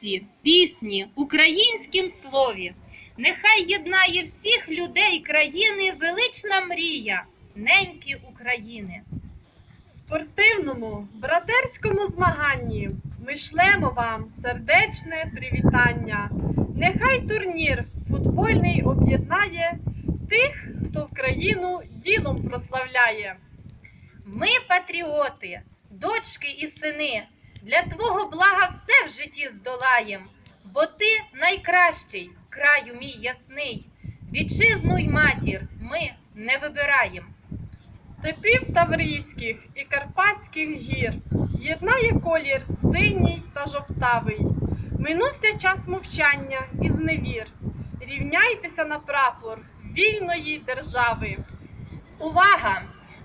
танці, пісні, українськім слові. Нехай єднає всіх людей країни велична мрія, неньки України. В спортивному братерському змаганні ми шлемо вам сердечне привітання. Нехай турнір футбольний об'єднає тих, хто в країну ділом прославляє. Ми патріоти, дочки і сини, для твого блага все в житті здолаєм, бо ти найкращий, краю мій ясний. Вітчизну й матір ми не вибираєм. Степів Таврійських і Карпатських гір єднає колір синій та жовтавий. Минувся час мовчання і зневір. Рівняйтеся на прапор вільної держави. Увага!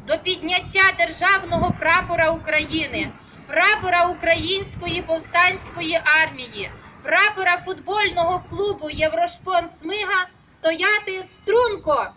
До підняття державного прапора України, прапора Української повстанської армії, прапора футбольного клубу Єврошпон Смига стояти струнко!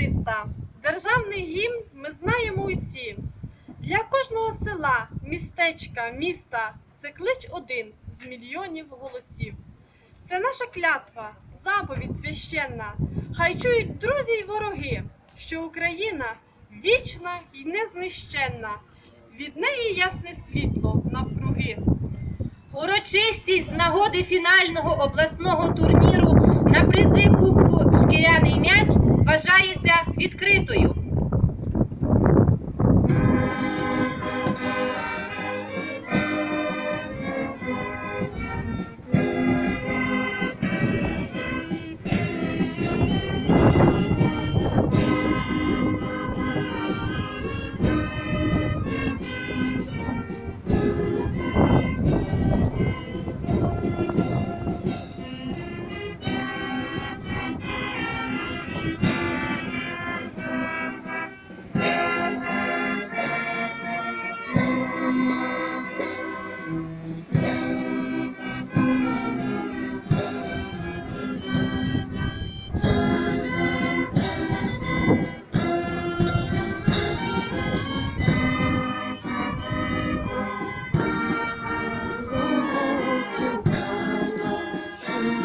Врочиста, державний гімн ми знаємо усі. Для кожного села, містечка, міста це клич один з мільйонів голосів. Це наша клятва, заповідь священна. Хай чують друзі й вороги, що Україна вічна і незнищенна. Від неї ясне світло навкруги. Урочистість з нагоди фінального обласного турніру на призи Кубку Шкіряний м'яч вважається відкритою.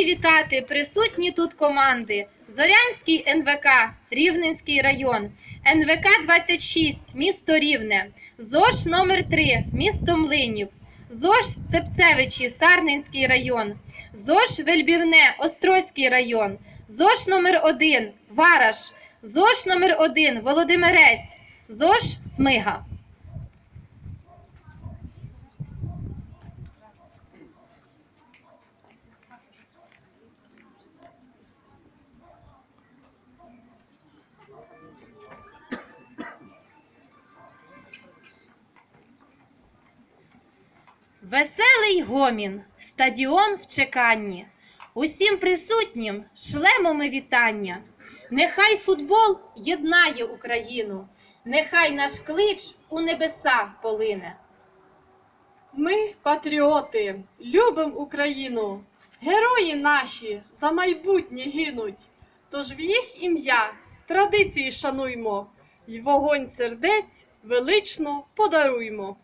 раді вітати присутні тут команди. Зорянський НВК, Рівненський район, НВК 26, місто Рівне, ЗОШ номер 3 місто Млинів, ЗОШ Цепцевичі, Сарненський район, ЗОШ Вельбівне, Острозький район, ЗОШ номер 1 Вараш, ЗОШ номер 1 Володимирець, ЗОШ Смига. Веселий гомін, стадіон в чеканні. Усім присутнім шлемо ми вітання. Нехай футбол єднає Україну, нехай наш клич у небеса полине. Ми патріоти, любим Україну. Герої наші за майбутнє гинуть. Тож в їх ім'я традиції шануймо, й вогонь сердець велично подаруймо.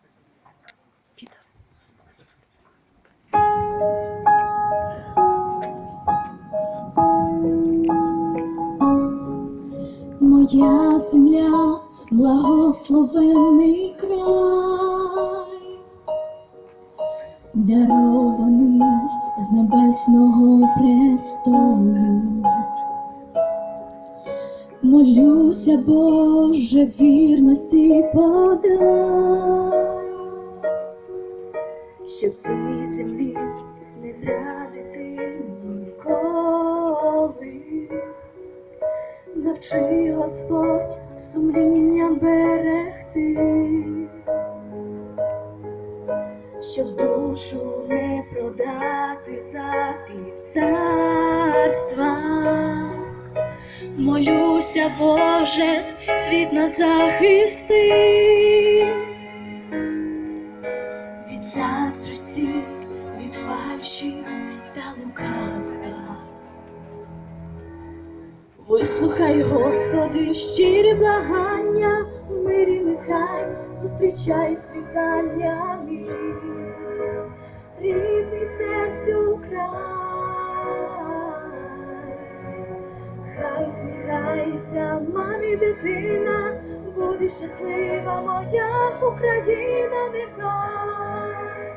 Моя земля, благословений край, дарований з небесного престолу. Молюся, Боже, вірності подай, щоб цій землі не зрадити ніколи. Навчи Господь сумління берегти, щоб душу не продати за півцарства. Молюся, Боже, світ нас захисти від заздрості, від фальші та лукавства. Вислухай, Господи, щирі благання, в мирі нехай зустрічай світання мій, рідний серцю край, хай сміхається мамі дитина, буде щаслива моя Україна, нехай,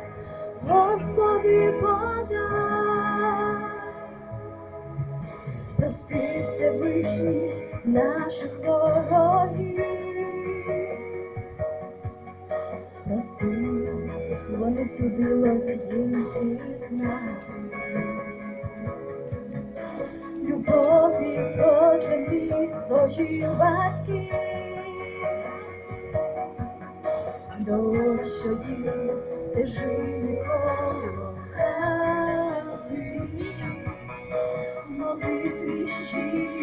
Господи, подай. Прости Всевишній наших ворогів. Прости, вони судилось їм пізнати. Любові до землі своїх батьків. Дощ, що їм стежини коло 心。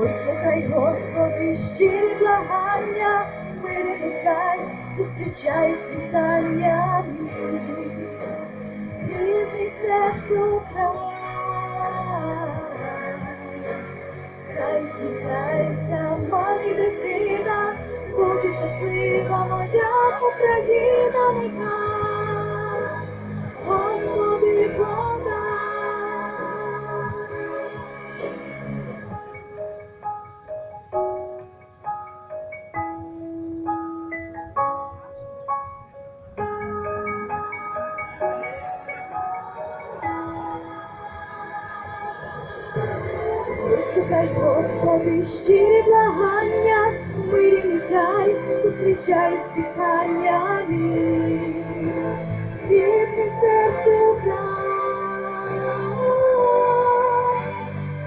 Вислухай, Господи, щирі благання, мири нехай зустрічай світання. Рідний серцю край, хай сміхається мамі дитина, буде щаслива моя Україна, нехай, Щирі благання, мирі нехай зустрічай світання мій. Рідний серцю край,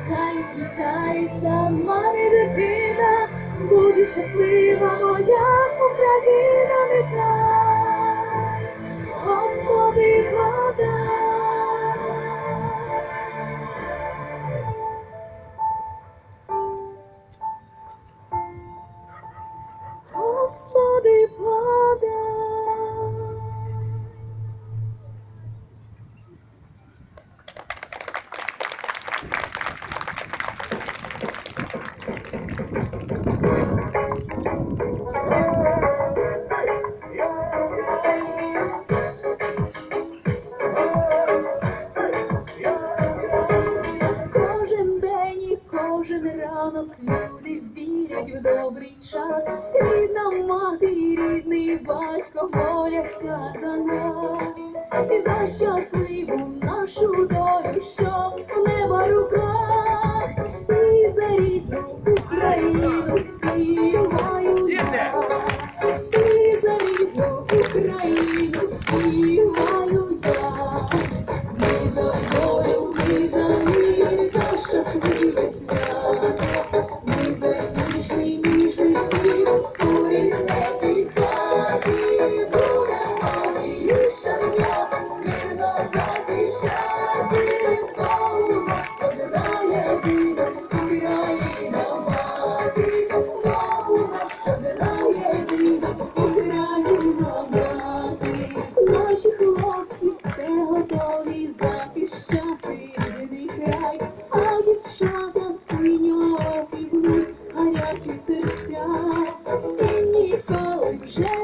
хай сміхається мамі дитина, буде щаслива моя Україна, нехай, серця. І ніколи вже